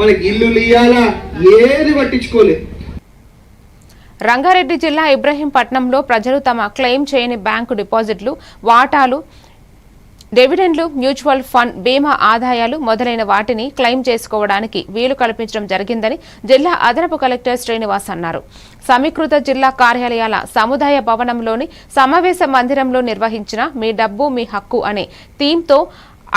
మనకి ఇల్లు ఇయ్యాలా ఏది పట్టించుకోలేదు రంగారెడ్డి జిల్లా ఇబ్రహీంపట్నంలో ప్రజలు తమ క్లెయిమ్ చేయని బ్యాంకు డిపాజిట్లు వాటాలు డివిడెండ్లు మ్యూచువల్ ఫండ్ బీమా ఆదాయాలు మొదలైన వాటిని క్లెయిమ్ చేసుకోవడానికి వీలు కల్పించడం జరిగిందని జిల్లా అదనపు కలెక్టర్ శ్రీనివాస్ అన్నారు. సమీకృత జిల్లా కార్యాలయాల సముదాయ భవనంలోని సమావేశ మందిరంలో నిర్వహించిన మీ డబ్బు మీ హక్కు అనే థీమ్తో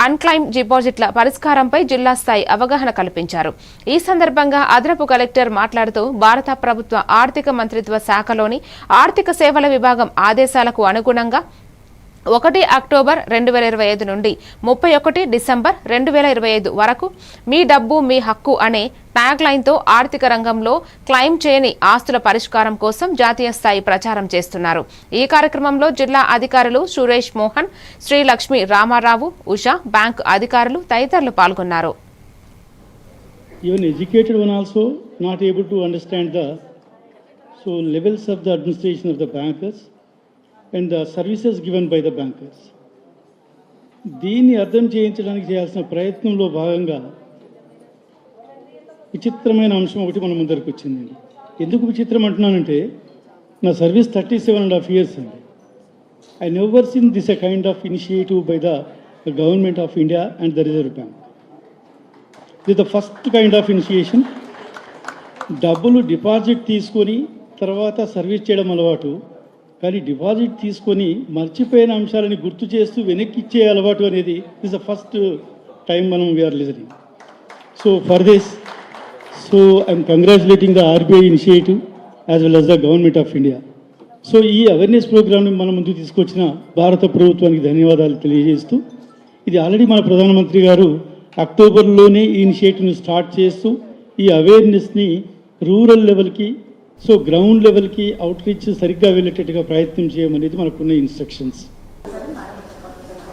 అన్క్లైమ్ డిపాజిట్ల పరిష్కారంపై జిల్లా స్థాయి అవగాహన కల్పించారు. ఈ సందర్భంగా అదనపు కలెక్టర్ మాట్లాడుతూ భారత ప్రభుత్వ ఆర్థిక మంత్రిత్వ శాఖలోని ఆర్థిక సేవల విభాగం ఆదేశాలకు అనుగుణంగా ఒకటి అక్టోబర్ రెండు వేల ఇరవై ఐదు నుండి ముప్పై ఒకటి డిసెంబర్ రెండు వేల ఇరవై ఐదు వరకు మీ డబ్బు మీ హక్కు అనే ట్యాగ్ లైన్తో ఆర్థిక రంగంలో క్లెయిమ్ చేయని ఆస్తుల పరిష్కారం కోసం జాతీయ స్థాయి ప్రచారం చేస్తున్నారు. ఈ కార్యక్రమంలో జిల్లా అధికారులు సురేష్ మోహన్ శ్రీలక్ష్మి రామారావు ఉషా బ్యాంక్ అధికారులు తదితరులు పాల్గొన్నారు. Even educated one also not able to understand and the services given by the bankers దీన్ని అర్థం చేయించడానికి చేయాల్సిన ప్రయత్నంలో భాగంగా విచిత్రమైన అంశం ఒకటి మన ముందరికి వచ్చిందండి ఎందుకు విచిత్రం అంటున్నానంటే నా service thirty seven and half years అండి. I never seen this a kind of initiative by the government of India and the Reserve Bank. ఇది the first kind of initiation. డబ్బులు డిపాజిట్ తీసుకొని తర్వాత సర్వీస్ చేయడం అలవాటు. కానీ డిపాజిట్ తీసుకొని మర్చిపోయిన అంశాలని గుర్తు చేస్తూ వెనక్కి ఇచ్చే అలవాటు అనేది ఇస్ ద ఫస్ట్ టైం మనం we are listening so for this so I'm congratulating the RBI initiative as well as the government of India so ఈ అవేర్నెస్ ప్రోగ్రామ్ని మన ముందుకు తీసుకొచ్చిన భారత ప్రభుత్వానికి ధన్యవాదాలు తెలియజేస్తూ ఇది ఆల్రెడీ మన ప్రధానమంత్రి గారు అక్టోబర్లోనే ఈ ఇనిషియేటివ్ని స్టార్ట్ చేస్తూ ఈ అవేర్నెస్ని రూరల్ లెవెల్కి సో గ్రౌండ్ లెవెల్కి అవుట్ రీచ్ సరిగ్గా వెళ్ళేటట్టుగా ప్రయత్నం చేయమనేది మనకున్న ఇన్స్ట్రక్షన్స్